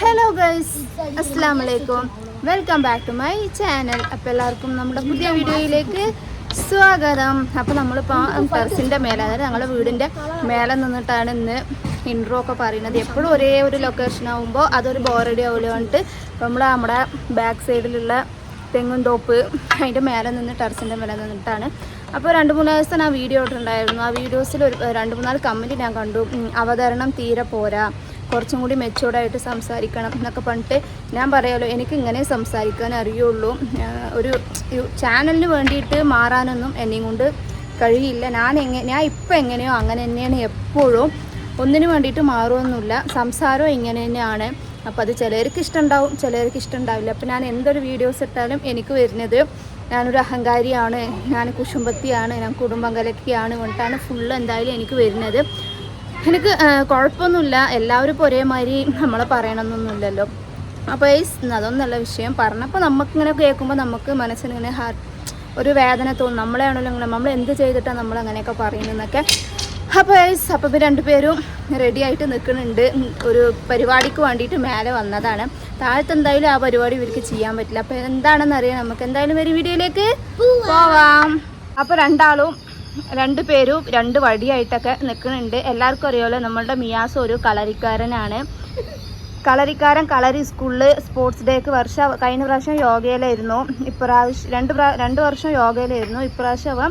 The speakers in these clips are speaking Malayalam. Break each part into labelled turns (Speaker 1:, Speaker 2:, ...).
Speaker 1: ഹലോ ഗേൾസ് അസ്സാം വലൈക്കും welcome back to my channel അപ്പോൾ എല്ലാവർക്കും നമ്മുടെ പുതിയ വീഡിയോയിലേക്ക് സ്വാഗതം അപ്പോൾ നമ്മളിപ്പോൾ ടെറസിൻ്റെ മേലെ അതായത് ഞങ്ങളുടെ വീടിൻ്റെ മേലെ നിന്നിട്ടാണ് ഇന്ന് ഇൻട്രോ ഒക്കെ പറയുന്നത് എപ്പോഴും ഒരേ ഒരു ലൊക്കേഷൻ ആകുമ്പോൾ അതൊരു ബോറടി ആവില്ല പറഞ്ഞിട്ട് നമ്മൾ നമ്മുടെ ബാക്ക് സൈഡിലുള്ള തെങ്ങും തോപ്പ് അതിൻ്റെ മേലെ നിന്ന് ടെറസിൻ്റെ മേലെ നിന്നിട്ടാണ് അപ്പോൾ രണ്ട് മൂന്ന് ദിവസം ആ വീഡിയോ ഇട്ടുണ്ടായിരുന്നു ആ വീഡിയോസിൽ ഒരു രണ്ട് മൂന്നാല് കമൻറ്റ് ഞാൻ കണ്ടു അവതരണം തീരെ പോരാ കുറച്ചും കൂടി മെച്ചോർഡായിട്ട് സംസാരിക്കണം എന്നൊക്കെ പറഞ്ഞിട്ട് ഞാൻ പറയാമല്ലോ എനിക്ക് ഇങ്ങനെ സംസാരിക്കാൻ അറിയുള്ളൂ ഒരു ചാനലിന് വേണ്ടിയിട്ട് മാറാനൊന്നും എന്നെയും കൊണ്ട് കഴിയില്ല ഞാൻ എങ്ങനെ ഞാൻ ഇപ്പം എങ്ങനെയോ അങ്ങനെ തന്നെയാണ് എപ്പോഴും ഒന്നിനു വേണ്ടിയിട്ട് മാറുമെന്നില്ല സംസാരവും ഇങ്ങനെ തന്നെയാണ് അപ്പോൾ അത് ചിലർക്ക് ഇഷ്ടമുണ്ടാവും ചിലർക്ക് ഇഷ്ടമുണ്ടാവില്ല അപ്പോൾ ഞാൻ എന്തൊരു വീഡിയോസ് ഇട്ടാലും എനിക്ക് വരുന്നത് ഞാനൊരു അഹങ്കാരിയാണ് ഞാൻ കുശുംബത്തിയാണ് ഞാൻ കുടുംബം കലക്കിയാണ് കൊണ്ടാണ് ഫുള്ള് എന്തായാലും എനിക്ക് വരുന്നത് എനിക്ക് കുഴപ്പമൊന്നുമില്ല എല്ലാവരും ഇപ്പോൾ ഒരേമാതിരി നമ്മളെ പറയണമെന്നൊന്നുമില്ലല്ലോ അപ്പോൾ ഈ അതൊന്നല്ല വിഷയം പറഞ്ഞപ്പോൾ നമുക്കിങ്ങനെ കേൾക്കുമ്പോൾ നമുക്ക് മനസ്സിനിങ്ങനെ ഹാർട്ട് ഒരു വേദന തോന്നും നമ്മളെയാണല്ലോ ഇങ്ങനെ നമ്മൾ എന്ത് ചെയ്തിട്ടാണ് നമ്മൾ അങ്ങനെയൊക്കെ പറയുന്നതെന്നൊക്കെ അപ്പോൾ അപ്പോൾ രണ്ടുപേരും റെഡി ആയിട്ട് നിൽക്കുന്നുണ്ട് ഒരു പരിപാടിക്ക് വേണ്ടിയിട്ട് മേലെ വന്നതാണ് താഴത്ത് എന്തായാലും ആ പരിപാടി ഇവർക്ക് ചെയ്യാൻ പറ്റില്ല അപ്പോൾ എന്താണെന്ന് അറിയാം നമുക്ക് എന്തായാലും ഒരു വീഡിയോയിലേക്ക് പോവാം അപ്പോൾ രണ്ടാളും രണ്ട് പേരും രണ്ട് വടിയായിട്ടൊക്കെ നിൽക്കുന്നുണ്ട് എല്ലാവർക്കും അറിയാമല്ലോ നമ്മളുടെ മിയാസ് ഒരു കളരിക്കാരനാണ് കളരിക്കാരൻ കളരി സ്കൂളിൽ സ്പോർട്സ് ഡേക്ക് വർഷ കഴിഞ്ഞ പ്രാവശ്യം യോഗയിലായിരുന്നു ഇപ്രാവശ്യം രണ്ട് പ്രാ രണ്ട് വർഷം യോഗയിലായിരുന്നു ഇപ്രാവശ്യം അവൻ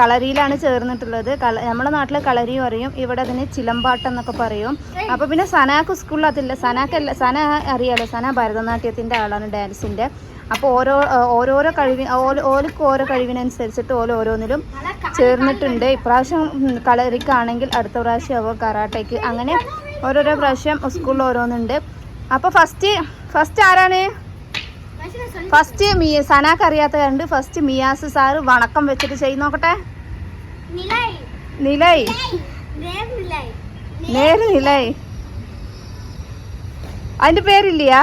Speaker 1: കളരിയിലാണ് ചേർന്നിട്ടുള്ളത് കള നമ്മുടെ നാട്ടിലെ കളരി പറയും ഇവിടെ അതിന് ചിലമ്പാട്ട് എന്നൊക്കെ പറയും അപ്പോൾ പിന്നെ സനാക്ക് സ്കൂളിൽ അതില്ല സനാക്കല്ല സന അറിയാലോ സന ഭരതനാട്യത്തിൻ്റെ ആളാണ് ഡാൻസിൻ്റെ അപ്പോൾ ഓരോ ഓരോരോ കഴിവി ഓലക്ക് ഓരോ കഴിവിനനുസരിച്ചിട്ട് ഓല ഓരോന്നിലും ചേർന്നിട്ടുണ്ട് ഇപ്രാവശ്യം കളരിക്കാണെങ്കിൽ അടുത്ത പ്രാവശ്യം അവ കറാട്ടയ്ക്ക് അങ്ങനെ ഓരോരോ പ്രാവശ്യം സ്കൂളിൽ ഓരോന്നുണ്ട് അപ്പോൾ ഫസ്റ്റ് ഫസ്റ്റ് ആരാണ് ഫസ്റ്റ് മീ സനാക്ക് അറിയാത്ത കണ്ട് ഫസ്റ്റ് മിയാസ് സാറ് വണക്കം വെച്ചിട്ട് ചെയ്ത് നോക്കട്ടെ നിലൈ നേര് നിലൈ അതിന്റെ പേരില്ലയാ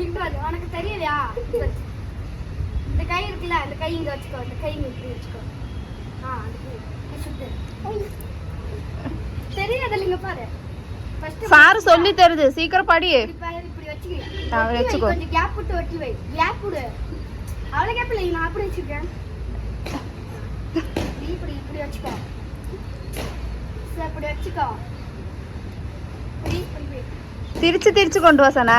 Speaker 2: தின்றாது உனக்கு தெரியலையா இந்த கை இருக்குல்ல இந்த கை இங்கே வச்சுக்கோ இந்த கை இங்கே இப்படி வச்சுக்கோ ஆ சுத்து தெரியாது இல்லைங்க பாரு
Speaker 1: சார் சொல்லி தருது சீக்கிரம் படி
Speaker 2: இப்படி வச்சுக்கோ கொஞ்சம் கேப் விட்டு வச்சு வை கேப் விடு அவ்வளோ கேப் இல்லை நான் அப்படி வச்சுருக்கேன் இப்படி இப்படி வச்சுக்கோ இப்படி வச்சுக்கோ திருச்சு திருச்சு கொண்டு வா சனா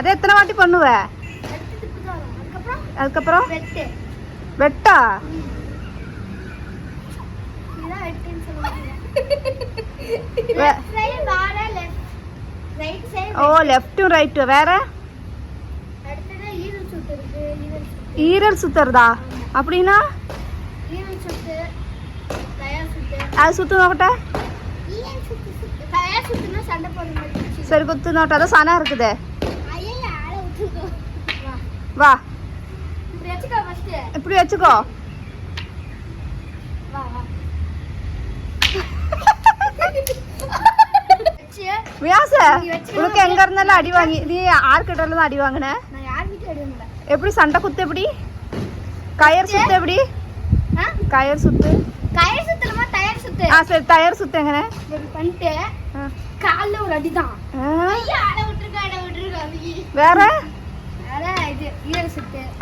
Speaker 2: அதே எத்தனை வாட்டி பண்ணுவ அதுக்கப்புறம் வெட்டா
Speaker 1: ஓ லெஃப்ட்டும் ரைட்டு
Speaker 2: வேற ஈரல்
Speaker 1: சுத்துறதா அப்படின்னா
Speaker 2: அது சுத்து நோட்ட
Speaker 1: சரி குத்து நோட்டா தான் சனா இருக்குது
Speaker 2: வா இப்படி வச்சுக்கோ
Speaker 1: வியாச உனக்கு எங்க இருந்தாலும் அடி வாங்கி நீ யார்கிட்ட இருந்தாலும் அடி வாங்கின எப்படி சண்டை குத்து எப்படி கயர் சுத்து எப்படி கயர் சுத்து
Speaker 2: கயர் சுத்தலமா டயர் சுத்து
Speaker 1: ஆ சரி டயர் சுத்து எங்கனே
Speaker 2: பண்ணிட்டு கால்ல ஒரு அடி
Speaker 1: வேற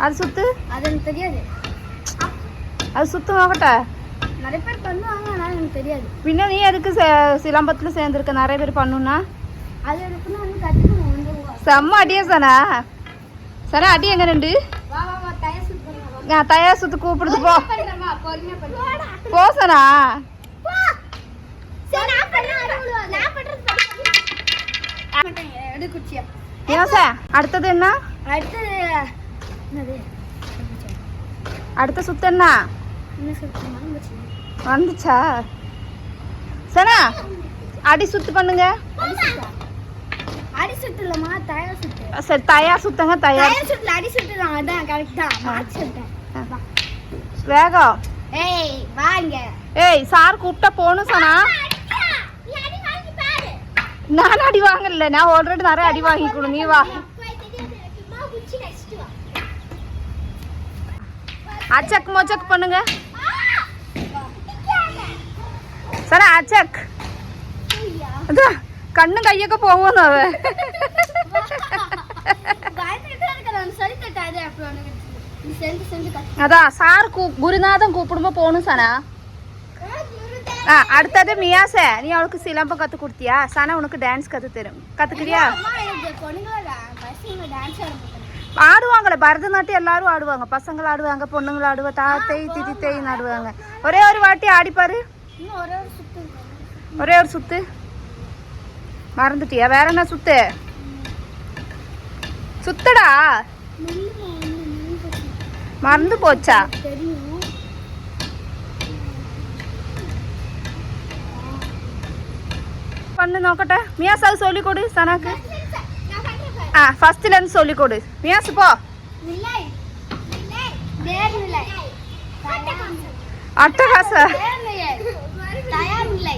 Speaker 1: அது சுத்து
Speaker 2: அது எனக்கு தெரியாது
Speaker 1: அது சுத்து ஆகட்டா
Speaker 2: நிறைய பேர் பண்ணுவாங்க ஆனால் எனக்கு தெரியாது
Speaker 1: பின்ன நீ எதுக்கு சிலம்பத்தில் சேர்ந்துருக்க நிறைய பேர் பண்ணுனா
Speaker 2: அது எனக்குன்னு வந்து கற்றுக்கணும்
Speaker 1: செம்ம அடியே சனா சனா அடி எங்க ரெண்டு நான் தயார் சுத்து கூப்பிடுது போ போ சனா
Speaker 2: எடுக்குச்சியா
Speaker 1: யோசா அடுத்தது என்ன
Speaker 2: அடுத்தது
Speaker 1: அடுத்த சுத்து என்ன வந்துச்சா சனா அடி சுத்து பண்ணுங்க
Speaker 2: அடி சுத்து தயார் சுத்து
Speaker 1: சரி தயார் சுத்தங்க தயார்
Speaker 2: தயார் சுத்துல அடி சுத்து தான் அதான் கரெக்ட் தான் மார்க்
Speaker 1: வேகம்
Speaker 2: ஏய் வாங்க
Speaker 1: ஏய் சார் கூப்பிட்டா போணும் சனா நான் அடி வாங்கல நான் ஆல்ரெடி நிறைய அடி வாங்கிக்கணும் நீ வா அச்சக் மொச்சக் பண்ணுங்க சரி அச்சக் கண்ணு கையக்க போவோம் அவ அதான் சார் கூ குருநாதன் கூப்பிடுமா போகணும் சனா ஆ அடுத்தது மியாச நீ அவளுக்கு சிலம்பம் கற்றுக் கொடுத்தியா சனா உனக்கு டான்ஸ் கத்து தரும் கற்றுக்கிறியா ஆடுவாங்களே பரதநாட்டியம் எல்லாரும் ஆடுவாங்க பசங்கள் ஆடுவாங்க பொண்ணுங்கள ஆடுவா தாத்தை திதி தேயின்னு ஆடுவாங்க ஒரே ஒரு வாட்டி ஆடிப்பாரு ஒரே ஒரு சுத்து மறந்துட்டியா வேற என்ன சுத்து சுத்துடா மறந்து போச்சா
Speaker 2: പണ്ട് നോക്കട്ടെ
Speaker 1: മിയാസ് അത്
Speaker 2: സോലിക്കോട് സനാക്ക് ആ
Speaker 1: ഫസ്റ്റ് ലെൻസ് സോലിക്കോട്
Speaker 2: മിയാസ് പോ അട്ടഹാസ
Speaker 1: തയ്യാറില്ലേ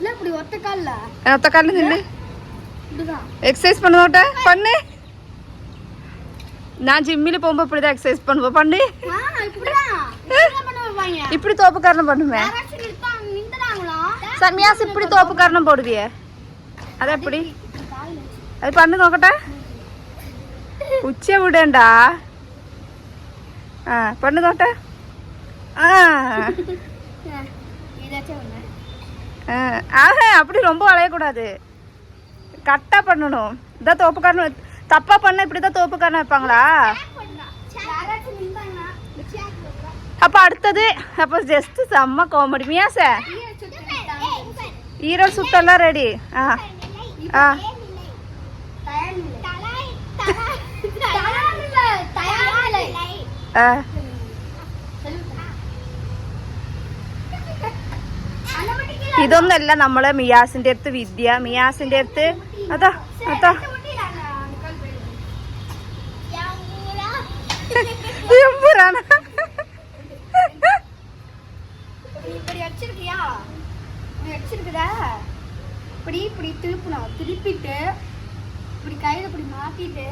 Speaker 2: இல்ல ஒத்த காலில் இதுதான்
Speaker 1: எக்சர்சைஸ் பண்ணுவோட்ட பண்ணு நான் ஜிம்மில் போகும்போது இப்படி தான் எக்ஸசைஸ் பண்ணுவேன் பண்ணு இப்படி தோப்புக்காரணம் பண்ணுவேன் சன்னியாஸ் இப்படி தோப்புக்காரணம் எப்படி அது
Speaker 2: എപ്പടി
Speaker 1: അത് പണ്ട് നോക്കട്ടെ ஆ பண்ணு ആ ஆ നോട്ടെ ആ ஆஹா அப்படி ரொம்ப வளையக்கூடாது கரெக்டாக பண்ணணும் இதான் தோப்புக்காரன் தப்பாக பண்ண இப்படி தான் தோப்புக்காரன் வைப்பாங்களா அப்போ அடுத்தது அப்போ ஜஸ்ட் செம்ம காமெடி மியா சார் ஈரோடு சுத்தெல்லாம் ரெடி ஆ ஆ ஆ ഇതൊന്നല്ല നമ്മളെ മിയാസിന്റെ അടുത്ത് വിദ്യ മിയാസിന്റെ അടുത്ത് അതാ അതാ എമ്പുരാണ്
Speaker 2: இப்படி இப்படி திருப்பணும் திருப்பிட்டு இப்படி கையில இப்படி
Speaker 1: மாத்திட்டு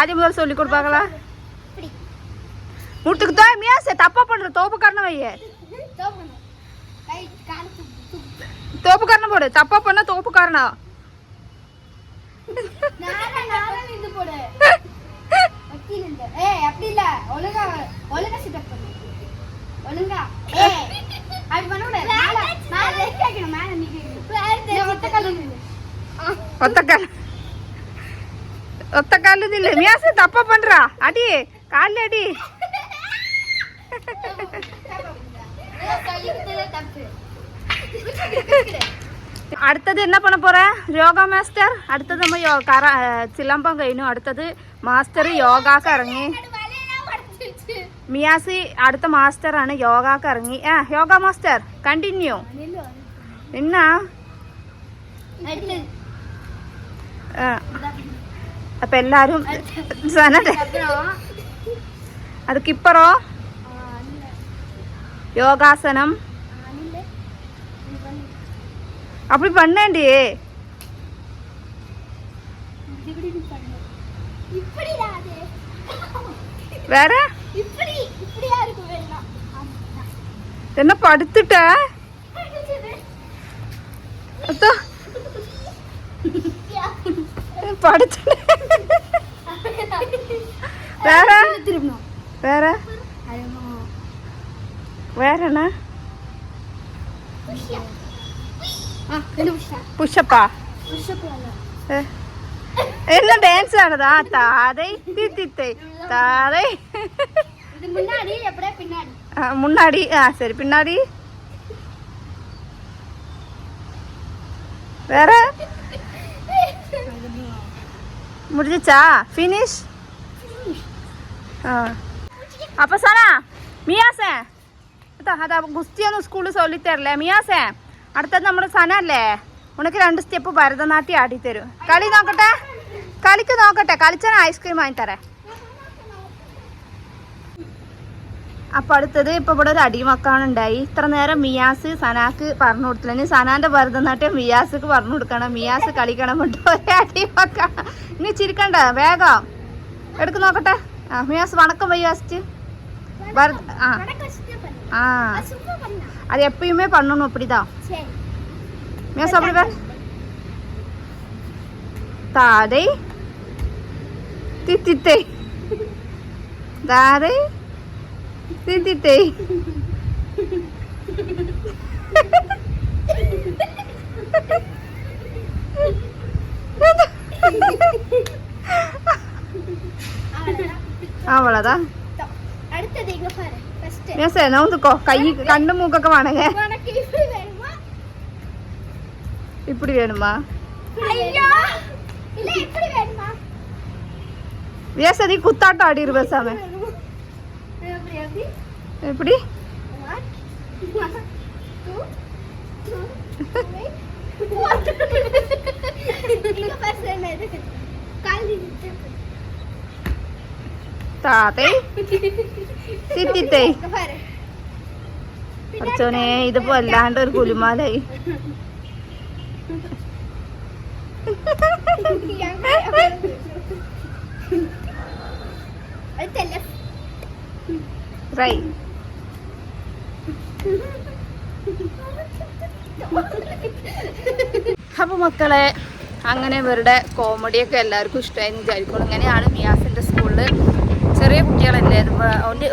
Speaker 1: ആദ്യം മുതൽ
Speaker 2: முட்டுக்கு மியா
Speaker 1: மியாச தப்பா பண்ற தோப்பு கரண
Speaker 2: வைய தோப்பு கரண போடு தப்பா பண்ண தோப்பு கரணா ஒழுங்கா ஏய் அப்படி பண்ண ஒத்த
Speaker 1: கால் இல்ல மியாசு தப்பா பண்றா அடி கால்ல அடி അടുത്തത് എന്നാ പണ പോറ യോഗ മാസ്റ്റർ അടുത്തത് നമ്മ കറ ചിലമ്പം കഴിഞ്ഞു അടുത്തത് മാസ്റ്റർ യോഗാക്ക് ഇറങ്ങി മിയാസി അടുത്ത മാസ്റ്റർ ആണ് യോഗാക്ക് ഇറങ്ങി ആ യോഗ മാസ്റ്റർ കണ്ടിന്യൂ എന്നാ അപ്പൊ എല്ലാരും അതിക്കിപ്പറോ யோகாசனம் அப்படி
Speaker 2: పండండి
Speaker 1: வேற என்ன படுத்துட்ட படுத்துட்ட வேற வேற வேற என்ன புஷப்பா என்ன டான்ஸ் ஆனதா தாரை தீத்தித்தை
Speaker 2: தாரை முன்னாடி
Speaker 1: ஆ சரி பின்னாடி வேற முடிஞ்சிச்சா ஃபினிஷ் ஆ அப்போ சாரா மியாசன் അതാ ഗുസ്തിയൊന്നും സ്കൂളിൽ ചൊല്ലിത്തരല്ലേ മിയാസേ അടുത്തത് നമ്മുടെ അല്ലേ ഉനക്ക് രണ്ട് സ്റ്റെപ്പ് ഭരതനാട്യം തരും കളി നോക്കട്ടെ കളിക്ക് നോക്കട്ടെ കളിച്ചാൽ ഐസ്ക്രീം വാങ്ങി തരാം അപ്പൊ അടുത്തത് ഇപ്പൊ ഇവിടെ ഒരു അടിമക്കാണ് ഉണ്ടായി ഇത്ര നേരം മിയാസ് സനാക്ക് പറഞ്ഞു കൊടുത്തില്ല ഇനി സനാന്റെ ഭരതനാട്യം മിയാസ്ക്ക് പറഞ്ഞു കൊടുക്കണം മിയാസ് കളിക്കണം കൊണ്ട് ഒരേ അടിമക്കാണ് ഇനി ചിരിക്കണ്ട വേഗം എടുക്ക് നോക്കട്ടെ മിയാസ് വണക്കം വയ്യാസ്റ്റ് ஆ
Speaker 2: அது
Speaker 1: எப்பயுமே பண்ணணும் அப்படிதான் மியா சாப்பிடுவ தாதை தித்தித்தை தாதை தித்தித்தை அவ்வளோதான்
Speaker 2: മേസേ നോക്കോ
Speaker 1: കൈ കണ്ണും
Speaker 2: മൂക്കൊക്കെ വേണേ ഇപ്പിടി വേണുമാ
Speaker 1: வேச நீ குத்தாட்டம் ஆடிரு பேசாம
Speaker 2: எப்படி கால்
Speaker 1: താത്തേ
Speaker 2: സിറ്റിത്തേ
Speaker 1: അച്ഛനെ ഇതിപ്പോ അല്ലാണ്ട് ഒരു കുലുമാലായി അപ്പൊ മക്കളെ അങ്ങനെ ഇവരുടെ കോമഡിയൊക്കെ എല്ലാവർക്കും ഇഷ്ടമായി വിചാരിക്കും ഇങ്ങനെയാണ് മിയാസിന്റെ സ്കൂളില് ചെറിയ കുട്ടികളല്ലേ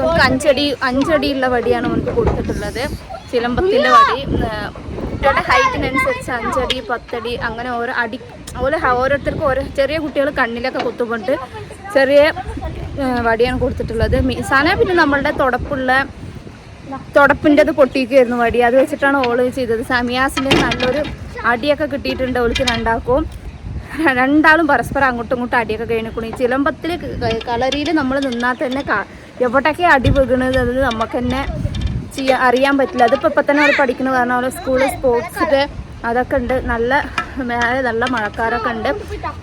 Speaker 1: അവർക്ക് അഞ്ചടി അഞ്ചടിയുള്ള വടിയാണ് നമുക്ക് കൊടുത്തിട്ടുള്ളത് ചിലമ്പത്തിൻ്റെ വടി കുട്ടിയുടെ ഹൈറ്റിനനുസരിച്ച് അഞ്ചടി പത്തടി അങ്ങനെ ഓരോ അടി അതുപോലെ ഓരോരുത്തർക്കും ഓരോ ചെറിയ കുട്ടികൾ കണ്ണിലൊക്കെ കുത്തുകൊണ്ട് ചെറിയ വടിയാണ് കൊടുത്തിട്ടുള്ളത് സാന പിന്നെ നമ്മളുടെ തുടപ്പുള്ള തുടപ്പിൻ്റെത് പൊട്ടിക്കുകയായിരുന്നു വടി അത് വെച്ചിട്ടാണ് ഓൾ ചെയ്തത് സമിയാസിൻ്റെ നല്ലൊരു അടിയൊക്കെ കിട്ടിയിട്ടുണ്ട് ഓൾക്ക് രണ്ടാക്കും രണ്ടാളും പരസ്പരം അങ്ങോട്ടും ഇങ്ങോട്ടും അടിയൊക്കെ കഴിഞ്ഞിക്കണം ഈ ചിലമ്പത്തിൽ കളരിയിൽ നമ്മൾ നിന്നാൽ തന്നെ എവിടൊക്കെ അടി വീകണത് അത് നമുക്ക് തന്നെ ചെയ്യാൻ അറിയാൻ പറ്റില്ല അതിപ്പോൾ ഇപ്പം തന്നെ അവർ പഠിക്കുന്നത് കാരണം അവരെ സ്കൂൾ സ്പോർട്സ് അതൊക്കെ ഉണ്ട് നല്ല മേലെ നല്ല മഴക്കാരൊക്കെ ഉണ്ട്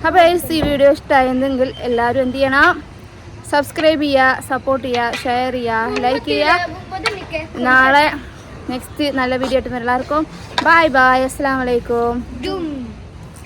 Speaker 1: അപ്പോൾ ഈ വീഡിയോ ഇഷ്ടമായിരുന്നെങ്കിൽ എല്ലാവരും എന്ത് ചെയ്യണം സബ്സ്ക്രൈബ് ചെയ്യുക സപ്പോർട്ട് ചെയ്യുക ഷെയർ ചെയ്യുക ലൈക്ക് ചെയ്യുക നാളെ നെക്സ്റ്റ് നല്ല വീഡിയോ ആയിട്ട് എല്ലാവർക്കും ബായ് ബായ് അസ്സാം വലൈക്കും